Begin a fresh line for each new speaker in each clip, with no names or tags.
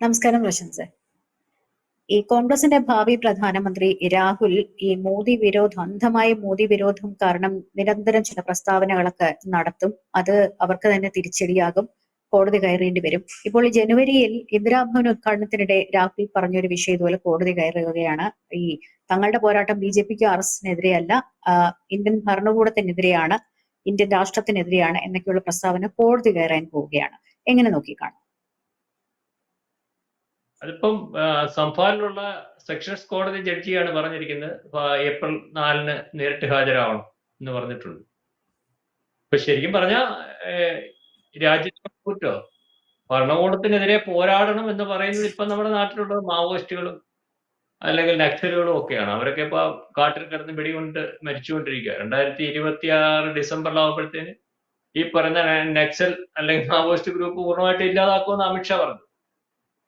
നമസ്കാരം പ്രശംസ. ഈ കോൺഗ്രസിന്റെ ഭാവി പ്രധാനമന്ത്രി രാഹുൽ ഈ മോദി വിരോധം അന്ധമായ മോദി വിരോധം കാരണം നിരന്തരം ചില പ്രസ്താവനകളൊക്കെ നടത്തും. അത് അവർക്ക് തന്നെ തിരിച്ചടിയാകും. കോടതി കയറേണ്ടി വരും. ഇപ്പോൾ ജനുവരിയിൽ ഇന്ദിരാഭവൻ ഉദ്ഘാടനത്തിനിടെ രാഹുൽ പറഞ്ഞൊരു വിഷയം ഇതുപോലെ കോടതി കയറുകയാണ്. ഈ തങ്ങളുടെ പോരാട്ടം ബി ജെ പിക്ക് ആർ എസ് ഇന്ത്യൻ ഭരണകൂടത്തിനെതിരെയാണ് ഇന്ത്യൻ രാഷ്ട്രത്തിനെതിരെയാണ് എന്നൊക്കെയുള്ള പ്രസ്താവന കോടതി കയറാൻ പോവുകയാണ്. എങ്ങനെ നോക്കിക്കാണും?
അതിപ്പം സംഫാലിലുള്ള സെക്ഷൻസ് കോടതി ജഡ്ജിയാണ് പറഞ്ഞിരിക്കുന്നത്. ഏപ്രിൽ നാലിന് നേരിട്ട് ഹാജരാവണം എന്ന് പറഞ്ഞിട്ടുണ്ട്. ഇപ്പൊ ശരിക്കും പറഞ്ഞ രാജ്യത്തെ ഭരണകൂടത്തിനെതിരെ പോരാടണം എന്ന് പറയുന്നത് ഇപ്പൊ നമ്മുടെ നാട്ടിലുള്ള മാവോയിസ്റ്റുകളും അല്ലെങ്കിൽ നക്സലുകളും ഒക്കെയാണ്. അവരൊക്കെ ഇപ്പൊ കാട്ടിൽ കിടന്ന് വെടികൊണ്ട് മരിച്ചുകൊണ്ടിരിക്കുക. രണ്ടായിരത്തി ഇരുപത്തി ആറ് ഡിസംബറിലാവുമ്പോഴത്തേന് ഈ പറയുന്ന നക്സൽ അല്ലെങ്കിൽ മാവോയിസ്റ്റ് ഗ്രൂപ്പ് പൂർണമായിട്ട് ഇല്ലാതാക്കുമെന്ന് അമിത്ഷാ പറഞ്ഞു.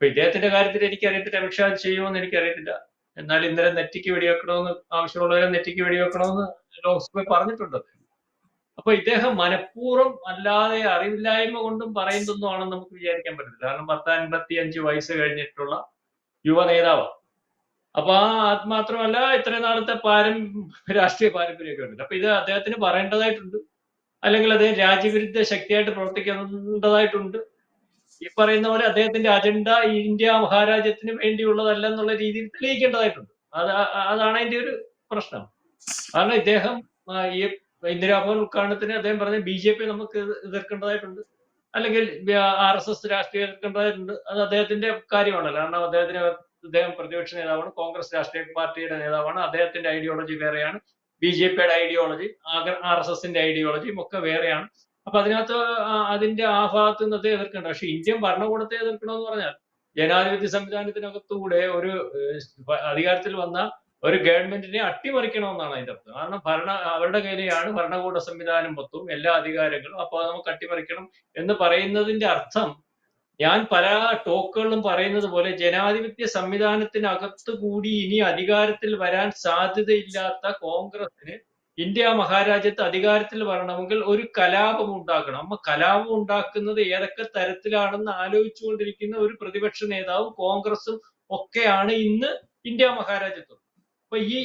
അപ്പൊ ഇദ്ദേഹത്തിന്റെ കാര്യത്തിൽ എനിക്ക് അറിയത്തില്ല അമിത്ഷാ ചെയ്യുമെന്ന് എനിക്കറിയത്തില്ല. എന്നാൽ ഇന്നലെ നെറ്റിക്ക് വെടിവെക്കണമെന്ന് ആവശ്യമുള്ളവരെ നെറ്റിക്ക് വെടിവെക്കണമെന്ന് ലോക്സഭ പറഞ്ഞിട്ടുണ്ട്. അപ്പൊ ഇദ്ദേഹം മനഃപൂർവം അല്ലാതെ അറിവില്ലായ്മ കൊണ്ടും പറയുന്നൊന്നും ആണെന്ന് നമുക്ക് വിചാരിക്കാൻ പറ്റില്ല കാരണം പത്ത് അൻപത്തി അഞ്ച് വയസ്സ് കഴിഞ്ഞിട്ടുള്ള യുവ നേതാവാണ് അപ്പൊ ആ അത് ഇത്രയും നാളത്തെ പാരം രാഷ്ട്രീയ പാരമ്പര്യമൊക്കെ ഉണ്ട് അപ്പൊ ഇത് അദ്ദേഹത്തിന് പറയേണ്ടതായിട്ടുണ്ട്. അല്ലെങ്കിൽ അദ്ദേഹം രാജ്യവിരുദ്ധ ശക്തിയായിട്ട് പ്രവർത്തിക്കേണ്ടതായിട്ടുണ്ട്. ഈ പറയുന്ന പോലെ അദ്ദേഹത്തിന്റെ അജണ്ട ഇന്ത്യ മഹാരാജ്യത്തിന് വേണ്ടിയുള്ളതല്ല എന്നുള്ള രീതിയിൽ തെളിയിക്കേണ്ടതായിട്ടുണ്ട്. അത് അതാണ് അതിന്റെ ഒരു പ്രശ്നം. കാരണം ഇദ്ദേഹം ഈ ഇന്ദിരാഭവൻ ഉദ്ഘാടനത്തിന് അദ്ദേഹം പറഞ്ഞ ബി ജെ പി നമുക്ക് എതിർക്കേണ്ടതായിട്ടുണ്ട്. അല്ലെങ്കിൽ ആർ എസ് എസ് രാഷ്ട്രീയം എതിർക്കേണ്ടതായിട്ടുണ്ട്. അത് അദ്ദേഹത്തിന്റെ കാര്യമാണല്ലോ. കാരണം അദ്ദേഹത്തിന് അദ്ദേഹം പ്രതിപക്ഷ നേതാവാണ് കോൺഗ്രസ് രാഷ്ട്രീയ പാർട്ടിയുടെ നേതാവാണ്. അദ്ദേഹത്തിന്റെ ഐഡിയോളജി വേറെയാണ്. ബി ജെ പിയുടെ ഐഡിയോളജി ആർ എസ് എസിന്റെ ഐഡിയോളജിയും ഒക്കെ വേറെയാണ്. അപ്പൊ അതിനകത്ത് അതിന്റെ ആ ഭാഗത്ത് നിന്നത്തെ എതിർക്കേണ്ട പക്ഷെ ഇന്ത്യൻ ഭരണകൂടത്തെ എതിർക്കണമെന്ന് പറഞ്ഞാൽ ജനാധിപത്യ സംവിധാനത്തിനകത്തൂടെ ഒരു അധികാരത്തിൽ വന്ന ഒരു ഗവൺമെന്റിനെ അട്ടിമറിക്കണമെന്നാണ് അതിന്റെ അർത്ഥം. കാരണം ഭരണ അവരുടെ കയ്യിലെയാണ് ഭരണകൂട സംവിധാനം മൊത്തവും എല്ലാ അധികാരങ്ങളും. അപ്പൊ നമുക്ക് അട്ടിമറിക്കണം എന്ന് പറയുന്നതിന്റെ അർത്ഥം ഞാൻ പല ടോക്കുകളിലും പറയുന്നത് പോലെ ജനാധിപത്യ സംവിധാനത്തിനകത്ത് കൂടി ഇനി അധികാരത്തിൽ വരാൻ സാധ്യതയില്ലാത്ത കോൺഗ്രസിന് ഇന്ത്യ മഹാരാജ്യത്ത് അധികാരത്തിൽ വരണമെങ്കിൽ ഒരു കലാപം ഉണ്ടാക്കണം അമ്മ കലാപം ഉണ്ടാക്കുന്നത് ഏതൊക്കെ തരത്തിലാണെന്ന് ആലോചിച്ചുകൊണ്ടിരിക്കുന്ന ഒരു പ്രതിപക്ഷ നേതാവും കോൺഗ്രസും ഒക്കെയാണ് ഇന്ന് ഇന്ത്യ മഹാരാജ്യത്ത്. അപ്പൊ ഈ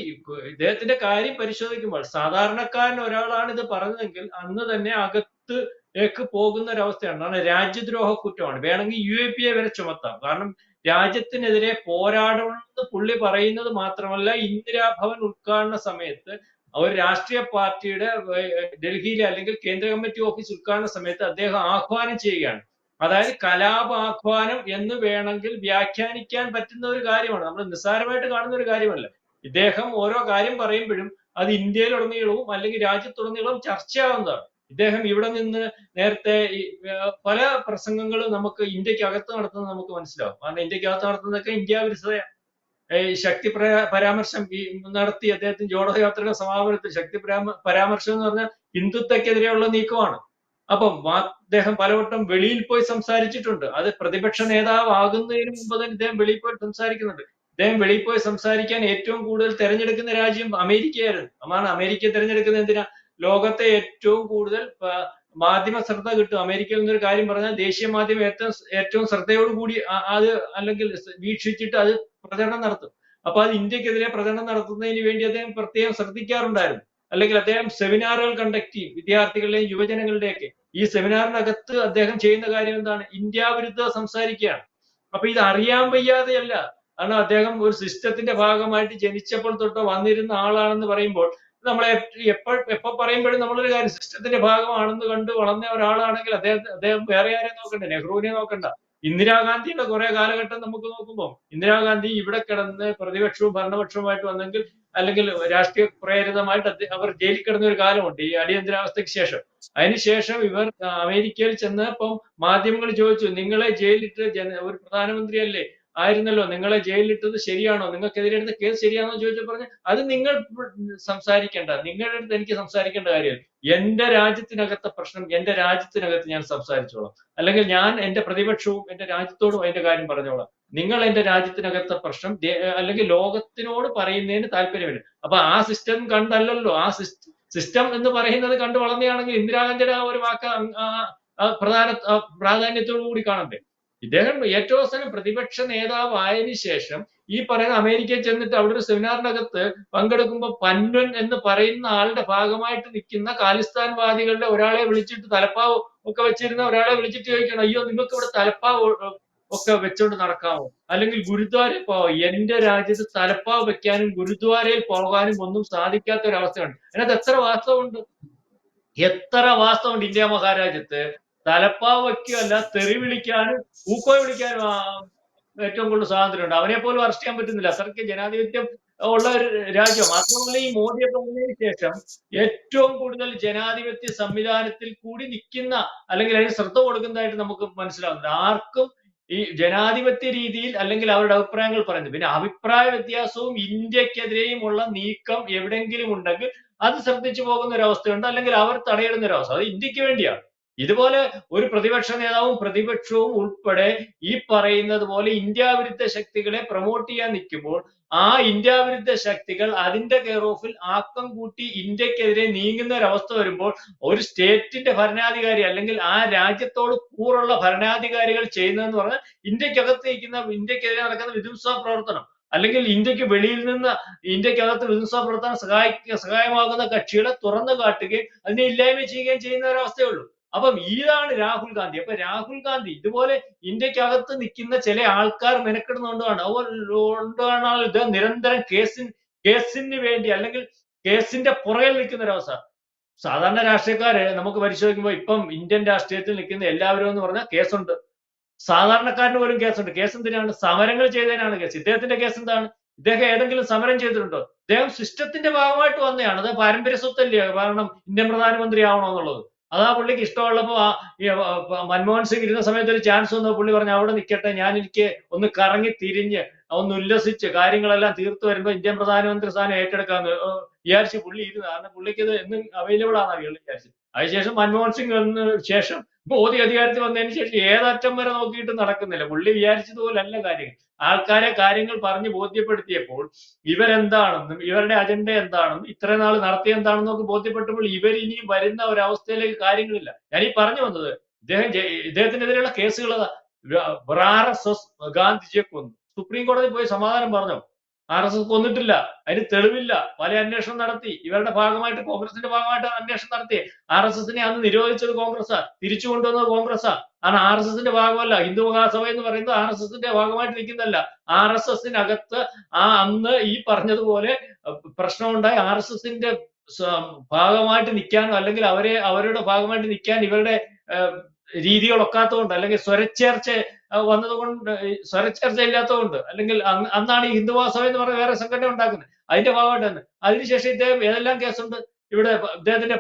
ഇദ്ദേഹത്തിന്റെ കാര്യം പരിശോധിക്കുമ്പോൾ സാധാരണക്കാരൻ ഒരാളാണ് ഇത് പറഞ്ഞതെങ്കിൽ അന്ന് തന്നെ അകത്ത് ലേക്ക് പോകുന്ന ഒരവസ്ഥയാണ് കാരണം രാജ്യദ്രോഹ കുറ്റമാണ്. വേണമെങ്കിൽ യു എ പി എ വരെ ചുമത്താം. കാരണം രാജ്യത്തിനെതിരെ പോരാടണമെന്ന് പുള്ളി പറയുന്നത് മാത്രമല്ല ഇന്ദിരാഭവൻ ഉദ്ഘാടന സമയത്ത് ഒരു രാഷ്ട്രീയ പാർട്ടിയുടെ ഡൽഹിയിലെ അല്ലെങ്കിൽ കേന്ദ്ര കമ്മിറ്റി ഓഫീസ് ഉദ്ഘാടന സമയത്ത് അദ്ദേഹം ആഹ്വാനം ചെയ്യുകയാണ്. അതായത് കലാപ ആഹ്വാനം എന്ന് വേണമെങ്കിൽ വ്യാഖ്യാനിക്കാൻ പറ്റുന്ന ഒരു കാര്യമാണ്. നമ്മൾ നിസ്സാരമായിട്ട് കാണുന്ന ഒരു കാര്യമല്ല. ഇദ്ദേഹം ഓരോ കാര്യം പറയുമ്പോഴും അത് ഇന്ത്യയിലുടനീളവും അല്ലെങ്കിൽ രാജ്യത്തുടനീളവും ചർച്ചയാവുന്നതാണ്. ഇദ്ദേഹം ഇവിടെ നിന്ന് നേരത്തെ പല പ്രസംഗങ്ങളും നമുക്ക് ഇന്ത്യയ്ക്ക് അകത്ത് നടത്തുന്നത് നമുക്ക് മനസ്സിലാവും. കാരണം ഇന്ത്യയ്ക്ക് അകത്ത് നടത്തുന്നതൊക്കെ ഇന്ത്യ വിരുദ്ധതയാണ് ശക്തി പരാമർശം നടത്തി അദ്ദേഹത്തിന് ജോഡോയാത്രയുടെ സമാപനത്തിൽ ശക്തി പരാമർശം എന്ന് പറഞ്ഞാൽ ഹിന്ദുത്വക്കെതിരെയുള്ള നീക്കമാണ്. അപ്പം അദ്ദേഹം പലവട്ടം വെളിയിൽ പോയി സംസാരിച്ചിട്ടുണ്ട്. അത് പ്രതിപക്ഷ നേതാവ് ആകുന്നതിന് മുമ്പ് തന്നെ ഇദ്ദേഹം വെളിയിൽ പോയി സംസാരിക്കുന്നുണ്ട്. ഇദ്ദേഹം വെളിയിൽ പോയി സംസാരിക്കാൻ ഏറ്റവും കൂടുതൽ തെരഞ്ഞെടുക്കുന്ന രാജ്യം അമേരിക്കയായിരുന്നു. അമാണ് അമേരിക്ക തെരഞ്ഞെടുക്കുന്നത് എന്തിനാ? ലോകത്തെ ഏറ്റവും കൂടുതൽ മാധ്യമ ശ്രദ്ധ കിട്ടും. അമേരിക്കയിൽ നിന്നൊരു കാര്യം പറഞ്ഞാൽ ദേശീയ മാധ്യമം ഏറ്റവും ഏറ്റവും ശ്രദ്ധയോടുകൂടി അത് അല്ലെങ്കിൽ വീക്ഷിച്ചിട്ട് അത് പ്രചരണം നടത്തും. അപ്പൊ അത് ഇന്ത്യക്കെതിരെ പ്രചരണം നടത്തുന്നതിന് വേണ്ടി അദ്ദേഹം പ്രത്യേകം ശ്രദ്ധിക്കാറുണ്ടായിരുന്നു. അല്ലെങ്കിൽ അദ്ദേഹം സെമിനാറുകൾ കണ്ടക്ട് ചെയ്യും വിദ്യാർത്ഥികളുടെയും യുവജനങ്ങളുടെയൊക്കെ. ഈ സെമിനാറിനകത്ത് അദ്ദേഹം ചെയ്യുന്ന കാര്യം എന്താണ്? ഇന്ത്യ വിരുദ്ധ സംസാരിക്കുകയാണ്. അപ്പൊ ഇത് അറിയാൻ വയ്യാതെയല്ല. കാരണം അദ്ദേഹം ഒരു സിസ്റ്റത്തിന്റെ ഭാഗമായിട്ട് ജനിച്ചപ്പോൾ തൊട്ടോ വന്നിരുന്ന ആളാണെന്ന് പറയുമ്പോൾ നമ്മളെ എപ്പോൾ എപ്പോ പറയുമ്പോഴും നമ്മളൊരു കാര്യം സിസ്റ്റത്തിന്റെ ഭാഗമാണെന്ന് കണ്ട് വളർന്ന ഒരാളാണെങ്കിൽ അദ്ദേഹം അദ്ദേഹം വേറെ ആരെയും നോക്കണ്ട നെഹ്റുവിനെ നോക്കണ്ട. ഇന്ദിരാഗാന്ധിയുടെ കുറെ കാലഘട്ടം നമുക്ക് നോക്കുമ്പോൾ ഇന്ദിരാഗാന്ധി ഇവിടെ കിടന്ന് പ്രതിപക്ഷവും ഭരണപക്ഷവുമായിട്ട് വന്നെങ്കിൽ അല്ലെങ്കിൽ രാഷ്ട്രീയ പ്രേരിതമായിട്ട് അവർ ജയിലിൽ കിടന്ന ഒരു കാലമുണ്ട് ഈ അടിയന്തരാവസ്ഥയ്ക്ക് ശേഷം. അതിനുശേഷം ഇവർ അമേരിക്കയിൽ ചെന്നപ്പം മാധ്യമങ്ങൾ ചോദിച്ചു നിങ്ങളെ ജയിലിട്ട് ജന ഒരു പ്രധാനമന്ത്രിയല്ലേ? ആയിരുന്നല്ലോ നിങ്ങളെ ജയിലിലിട്ടത് ശരിയാണോ? നിങ്ങൾക്കെതിരെ എടുത്ത കേസ് ശരിയാണോ ചോദിച്ചു പറഞ്ഞു അത് നിങ്ങൾ സംസാരിക്കേണ്ട നിങ്ങളുടെ അടുത്ത് എനിക്ക് സംസാരിക്കേണ്ട കാര്യമില്ല എന്റെ രാജ്യത്തിനകത്തെ പ്രശ്നം എന്റെ രാജ്യത്തിനകത്ത് ഞാൻ സംസാരിച്ചോളാം. അല്ലെങ്കിൽ ഞാൻ എന്റെ പ്രതിപക്ഷവും എന്റെ രാജ്യത്തോടും അതിന്റെ കാര്യം പറഞ്ഞോളാം. നിങ്ങൾ എന്റെ രാജ്യത്തിനകത്തെ പ്രശ്നം അല്ലെങ്കിൽ ലോകത്തിനോട് പറയുന്നതിന് താല്പര്യമില്ല. അപ്പൊ ആ സിസ്റ്റം കണ്ടല്ലല്ലോ. ആ സിസ്റ്റം എന്ന് പറയുന്നത് കണ്ടു വളർന്നതാണെങ്കിൽ ഇന്ദിരാഗാന്ധിയുടെ ആ ഒരു വാക്ക് പ്രധാന പ്രാധാന്യത്തോടു കൂടി കാണണ്ടേ? ഇദ്ദേഹം ഏറ്റവും അവസാനം പ്രതിപക്ഷ നേതാവായതിനു ശേഷം ഈ പറയുന്ന അമേരിക്കയിൽ ചെന്നിട്ട് അവിടെ ഒരു സെമിനാറിനകത്ത് പങ്കെടുക്കുമ്പോൾ പന്നൻ എന്ന് പറയുന്ന ആളുടെ ഭാഗമായിട്ട് നിൽക്കുന്ന ഖാലിസ്ഥാൻവാദികളുടെ ഒരാളെ വിളിച്ചിട്ട് തലപ്പാവ് ഒക്കെ വെച്ചിരുന്ന ഒരാളെ വിളിച്ചിട്ട് ചോദിക്കണം അയ്യോ നിങ്ങൾക്ക് ഇവിടെ തലപ്പാവ് ഒക്കെ വെച്ചോണ്ട് നടക്കാമോ? അല്ലെങ്കിൽ ഗുരുദ്വാരയിൽ പോവാം എന്റെ രാജ്യത്ത് തലപ്പാവ് വെക്കാനും ഗുരുദ്വാരയിൽ പോകാനും ഒന്നും സാധിക്കാത്ത ഒരു അവസ്ഥയുണ്ട് അതിനകത്ത് എത്ര വാസ്തവമുണ്ട്? എത്ര വാസ്തവമുണ്ട് ഇന്ത്യ മഹാരാജ്യത്ത്? തലപ്പാവ് വയ്ക്കുകയല്ല തെറി വിളിക്കാനും ഊക്കോയി വിളിക്കാനും ഏറ്റവും കൂടുതൽ സ്വാതന്ത്ര്യമുണ്ട്. അവനെ പോലും അറസ്റ്റ് ചെയ്യാൻ പറ്റുന്നില്ല. അത്രയ്ക്ക് ജനാധിപത്യം ഉള്ള ഒരു രാജ്യം. മാത്രമല്ല ഈ മോദിയൊക്കെ വന്നതിന് ശേഷം ഏറ്റവും കൂടുതൽ ജനാധിപത്യ സംവിധാനത്തിൽ കൂടി നിൽക്കുന്ന അല്ലെങ്കിൽ അതിന് ശ്രദ്ധ കൊടുക്കുന്നതായിട്ട് നമുക്ക് മനസ്സിലാവുന്നത് ആർക്കും ഈ ജനാധിപത്യ രീതിയിൽ അല്ലെങ്കിൽ അവരുടെ അഭിപ്രായങ്ങൾ പറയുന്നത് പിന്നെ അഭിപ്രായ വ്യത്യാസവും ഇന്ത്യക്കെതിരെയുമുള്ള നീക്കം എവിടെങ്കിലും ഉണ്ടെങ്കിൽ അത് ശ്രദ്ധിച്ചു പോകുന്ന ഒരു അവസ്ഥയുണ്ട് അല്ലെങ്കിൽ അവർ തടയിടുന്ന ഒരു അവസ്ഥ. അത് ഇന്ത്യയ്ക്ക് വേണ്ടിയാണ്. ഇതുപോലെ ഒരു പ്രതിപക്ഷ നേതാവും പ്രതിപക്ഷവും ഉൾപ്പെടെ ഈ പറയുന്നത് പോലെ ഇന്ത്യ വിരുദ്ധ ശക്തികളെ പ്രൊമോട്ട് ചെയ്യാൻ നിൽക്കുമ്പോൾ ആ ഇന്ത്യ വിരുദ്ധ ശക്തികൾ അതിന്റെ കെയർ ഓഫിൽ ആക്കം കൂട്ടി ഇന്ത്യക്കെതിരെ നീങ്ങുന്ന ഒരു അവസ്ഥ വരുമ്പോൾ ഒരു സ്റ്റേറ്റിന്റെ ഭരണാധികാരി അല്ലെങ്കിൽ ആ രാജ്യത്തോട് കൂറുള്ള ഭരണാധികാരികൾ ചെയ്യുന്നതെന്ന് പറഞ്ഞാൽ ഇന്ത്യക്കകത്ത് നിൽക്കുന്ന ഇന്ത്യക്കെതിരെ നടക്കുന്ന വിധ്വംസ പ്രവർത്തനം അല്ലെങ്കിൽ ഇന്ത്യയ്ക്ക് വെളിയിൽ നിന്ന് ഇന്ത്യക്കകത്ത് വിധ്വംസ പ്രവർത്തനം സഹായിക്കുക സഹായമാകുന്ന കക്ഷികളെ തുറന്നു കാട്ടുകയും അതിനെ ഇല്ലായ്മ ചെയ്യുകയും ചെയ്യുന്ന ഒരു അവസ്ഥയുള്ളൂ അപ്പം ഇതാണ് രാഹുൽ ഗാന്ധി. അപ്പൊ രാഹുൽ ഗാന്ധി ഇതുപോലെ ഇന്ത്യക്കകത്ത് നിൽക്കുന്ന ചില ആൾക്കാർ മെനക്കെടുന്നുകൊണ്ടാണ് അതുകൊണ്ടാണ് ഇത് നിരന്തരം കേസിന് കേസിന് വേണ്ടി അല്ലെങ്കിൽ കേസിന്റെ പുറകിൽ നിൽക്കുന്ന ഒരവസ്ഥ സാധാരണ രാഷ്ട്രീയക്കാര് നമുക്ക് പരിശോധിക്കുമ്പോൾ ഇപ്പം ഇന്ത്യൻ രാഷ്ട്രീയത്തിൽ നിൽക്കുന്ന എല്ലാവരും എന്ന് പറഞ്ഞാൽ കേസുണ്ട്. സാധാരണക്കാരന് പോലും കേസുണ്ട്. കേസ് എന്തിനാണ്? സമരങ്ങൾ ചെയ്തതിനാണ് കേസ്. ഇദ്ദേഹത്തിന്റെ കേസ് എന്താണ്? ഇദ്ദേഹം ഏതെങ്കിലും സമരം ചെയ്തിട്ടുണ്ടോ? അദ്ദേഹം സിസ്റ്റത്തിന്റെ ഭാഗമായിട്ട് വന്നതാണ്. അത് പാരമ്പര്യ സ്വത്തല്ലേ? കാരണം ഇന്ത്യൻ പ്രധാനമന്ത്രി ആവണോ എന്നുള്ളത് അതാ പുള്ളിക്ക് ആ ഈ, ആ, പ- മൻമോഹൻ സിംഗ് ഇരുന്ന സമയത്ത് ഒരു ചാൻസ് വന്നു. പുള്ളി പറഞ്ഞു അവിടെ നിൽക്കട്ടെ ഞാൻ എനിക്ക് ഒന്ന് കറങ്ങി തിരിഞ്ഞ് ഒന്ന് ഉല്ലസിച്ച് കാര്യങ്ങളെല്ലാം തീർത്തു വരുമ്പോൾ ഇന്ത്യൻ പ്രധാനമന്ത്രി സ്ഥാനം ഏറ്റെടുക്കാന്ന്. വിചാരിച്ച് പുള്ളി ഇരുന്ന്. കാരണം പുള്ളിക്ക് ഇത് എന്നും അവൈലബിൾ ആണ് അയാൾ വിചാരിച്ചു അതിനുശേഷം മൻമോഹൻ സിംഗ് വന്ന ശേഷം മോദി അധികാരത്തിൽ വന്നതിന് ശേഷം ഏതറ്റം വരെ നോക്കിയിട്ട് നടക്കുന്നില്ല. പുള്ളി വിചാരിച്ചതുപോലല്ല കാര്യങ്ങൾ ആൾക്കാരെ കാര്യങ്ങൾ പറഞ്ഞ് ബോധ്യപ്പെടുത്തിയപ്പോൾ ഇവരെന്താണെന്നും ഇവരുടെ അജണ്ട എന്താണെന്നും ഇത്ര നാൾ നടത്തിയ എന്താണെന്നും ഒക്കെ ബോധ്യപ്പെട്ടപ്പോൾ ഇവർ ഇനിയും വരുന്ന ഒരവസ്ഥയിലേക്ക് കാര്യങ്ങളില്ല. ഞാൻ ഈ പറഞ്ഞു വന്നത് ഇദ്ദേഹം ഇദ്ദേഹത്തിനെതിരെയുള്ള കേസുകൾ ആർ എസ് എസ് ഗാന്ധിജിയെ കൊന്നു. സുപ്രീം കോടതി പോയി സമാധാനം പറഞ്ഞു? ആർ എസ് എസ് കൊന്നിട്ടില്ല. അതിന് തെളിവില്ല. പല അന്വേഷണം നടത്തി. ഇവരുടെ ഭാഗമായിട്ട് കോൺഗ്രസിന്റെ ഭാഗമായിട്ട് അന്വേഷണം നടത്തി. ആർ എസ് എസിനെ അന്ന് നിരോധിച്ചത് കോൺഗ്രസ്സാ തിരിച്ചു കൊണ്ടുവന്നത് കോൺഗ്രസ്സാ കാരണം ആർ എസ് എസിന്റെ ഭാഗമല്ല. ഹിന്ദു മഹാസഭ എന്ന് പറയുന്നത് ആർ എസ് എസിന്റെ ഭാഗമായിട്ട് നിൽക്കുന്നതല്ല. ആർ എസ് എസിനകത്ത് ആ അന്ന് ഈ പറഞ്ഞതുപോലെ പ്രശ്നമുണ്ടായി. ആർ എസ് എസിന്റെ ഭാഗമായിട്ട് നിൽക്കാനോ അല്ലെങ്കിൽ അവരെ അവരുടെ ഭാഗമായിട്ട് നിൽക്കാൻ ഇവരുടെ ഒക്കാത്തതുകൊണ്ട് അല്ലെങ്കിൽ സ്വരച്ചേർച്ച വന്നതുകൊണ്ട് സ്വരച്ചേർച്ച ഇല്ലാത്തതുകൊണ്ട് അല്ലെങ്കിൽ അന്ന് അന്നാണ് ഈ ഹിന്ദു മഹാസഭ എന്ന് പറഞ്ഞ വേറെ സംഘടന ഉണ്ടാക്കുന്നത്. അതിന്റെ ഭാഗമായിട്ട് തന്നെ. അതിനുശേഷം ഇദ്ദേഹം ഏതെല്ലാം കേസുണ്ട്? ഇവിടെ ഇദ്ദേഹത്തിന്റെ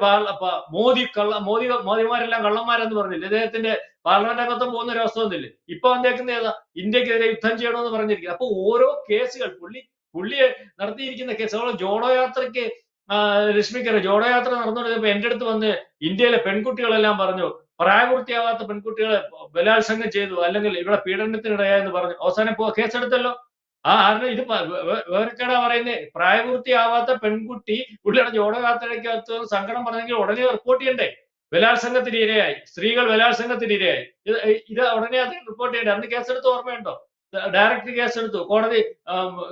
മോദി കള്ള മോദി മോദിമാരെല്ലാം കള്ളന്മാരെന്ന് പറഞ്ഞില്ല? ഇദ്ദേഹത്തിന്റെ പാർലമെന്റ് അംഗത്വം പോകുന്ന ഒരു അവസ്ഥ ഒന്നുമില്ല ഇപ്പൊ വന്നേക്കുന്ന ഏതാ? ഇന്ത്യക്കെതിരെ യുദ്ധം ചെയ്യണമെന്ന് പറഞ്ഞിരിക്കുന്നത്. അപ്പൊ ഓരോ കേസുകൾ പുള്ളി പുള്ളി നടത്തിയിരിക്കുന്ന കേസുകൾ ജോഡോ യാത്രയ്ക്ക് ലക്ഷ്മിക്കര ജോഡോ യാത്ര നടന്നുകൊണ്ടിരുന്നപ്പോ എന്റെ അടുത്ത് വന്ന് ഇന്ത്യയിലെ പെൺകുട്ടികളെല്ലാം പറഞ്ഞു പ്രായപൂർത്തിയാവാത്ത പെൺകുട്ടികളെ ബലാത്സംഗം ചെയ്തു അല്ലെങ്കിൽ ഇവിടെ പീഡനത്തിനിടയായെന്ന് പറഞ്ഞു. അവസാനം ഇപ്പോ കേസെടുത്തല്ലോ. ആ ആരുടെ ഇത് വേറെക്കടാ പറയുന്നത് പ്രായപൂർത്തിയാവാത്ത പെൺകുട്ടി പുള്ളിയുടെ ജോഡോ യാത്രയ്ക്കകത്ത് സങ്കടം പറഞ്ഞെങ്കിൽ ഉടനെ റിപ്പോർട്ട് ചെയ്യണ്ടേ? ബലാത്സംഗത്തിന് ഇരയായി. സ്ത്രീകൾ ബലാത്സംഗത്തിന് ഇരയായി. ഇത് ഇത് ഉടനെ അത് റിപ്പോർട്ട് ചെയ്യണ്ടേ? അന്ന് കേസെടുത്ത് ഓർമ്മയുണ്ടോ? ഡയറക്റ്റ് കേസെടുത്തു. കോടതി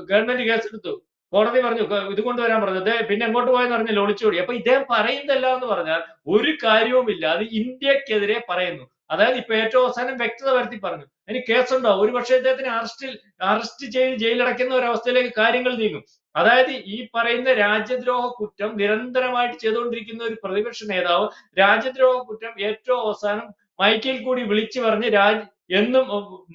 ഗവൺമെന്റ് കേസെടുത്തു. കോടതി പറഞ്ഞു ഇത് കൊണ്ടുവരാൻ പറഞ്ഞു. അദ്ദേഹം പിന്നെ എങ്ങോട്ട് പോയെന്ന് പറഞ്ഞില്ല ഒളിച്ചോടി. അപ്പൊ ഇദ്ദേഹം പറയുന്നതല്ല എന്ന് പറഞ്ഞാൽ ഒരു കാര്യവുമില്ല. അത് ഇന്ത്യക്കെതിരെ പറയുന്നു. അതായത് ഇപ്പൊ ഏറ്റവും അവസാനം വ്യക്തത വരുത്തി പറഞ്ഞു. ഇനി കേസുണ്ടോ? ഒരു പക്ഷേ ഇദ്ദേഹത്തിന് അറസ്റ്റിൽ അറസ്റ്റ് ചെയ്ത് ജയിലടക്കുന്ന ഒരു അവസ്ഥയിലേക്ക് കാര്യങ്ങൾ നീങ്ങും. അതായത് ഈ പറയുന്ന രാജ്യദ്രോഹ കുറ്റം നിരന്തരമായിട്ട് ചെയ്തുകൊണ്ടിരിക്കുന്ന ഒരു പ്രതിപക്ഷ നേതാവ് രാജ്യദ്രോഹ കുറ്റം ഏറ്റവും അവസാനം മൈക്കിൽ കൂടി വിളിച്ചു പറഞ്ഞ് രാജ് എന്നും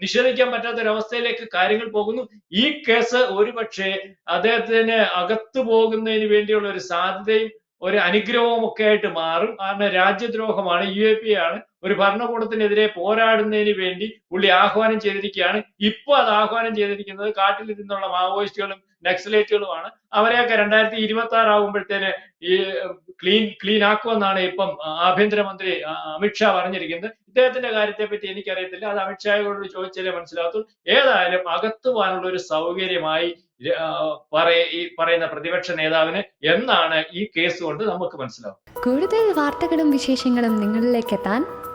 നിഷേധിക്കാൻ പറ്റാത്ത ഒരു അവസ്ഥയിലേക്ക് കാര്യങ്ങൾ പോകുന്നു. ഈ കേസ് ഒരുപക്ഷെ അദ്ദേഹത്തിന് അകത്തു പോകുന്നതിന് വേണ്ടിയുള്ള ഒരു സാധ്യതയും ഒരു അനുഗ്രഹവും ഒക്കെ ആയിട്ട് മാറും. കാരണം രാജ്യദ്രോഹമാണ് യു എ പി ആണ്. ഒരു ഭരണകൂടത്തിനെതിരെ പോരാടുന്നതിന് വേണ്ടി പുള്ളി ആഹ്വാനം ചെയ്തിരിക്കുകയാണ്. ഇപ്പൊ അത് ആഹ്വാനം ചെയ്തിരിക്കുന്നത് കാട്ടിൽ നിന്നുള്ള മാവോയിസ്റ്റുകളും നക്സലേറ്റുകളുമാണ്. അവരെയൊക്കെ രണ്ടായിരത്തി ഇരുപത്തി ആറ് ആകുമ്പോഴത്തേന് ഈ ക്ലീൻ ക്ലീൻ ആക്കുമെന്നാണ് ഇപ്പം ആഭ്യന്തരമന്ത്രി അമിത്ഷാ പറഞ്ഞിരിക്കുന്നത്. ഇദ്ദേഹത്തിന്റെ കാര്യത്തെ പറ്റി എനിക്കറിയത്തില്ല. അത് അമിത്ഷായോട് ചോദിച്ചാലേ മനസ്സിലാകത്തുള്ളൂ ഏതായാലും അകത്തുവാനുള്ള ഒരു സൗകര്യമായി ഈ പറയുന്ന പ്രതിപക്ഷ നേതാവിന് എന്നാണ് ഈ കേസ് കൊണ്ട് നമുക്ക് മനസ്സിലാവും
കൂടുതൽ വാർത്തകളും വിശേഷങ്ങളും നിങ്ങളിലേക്ക് എത്താൻ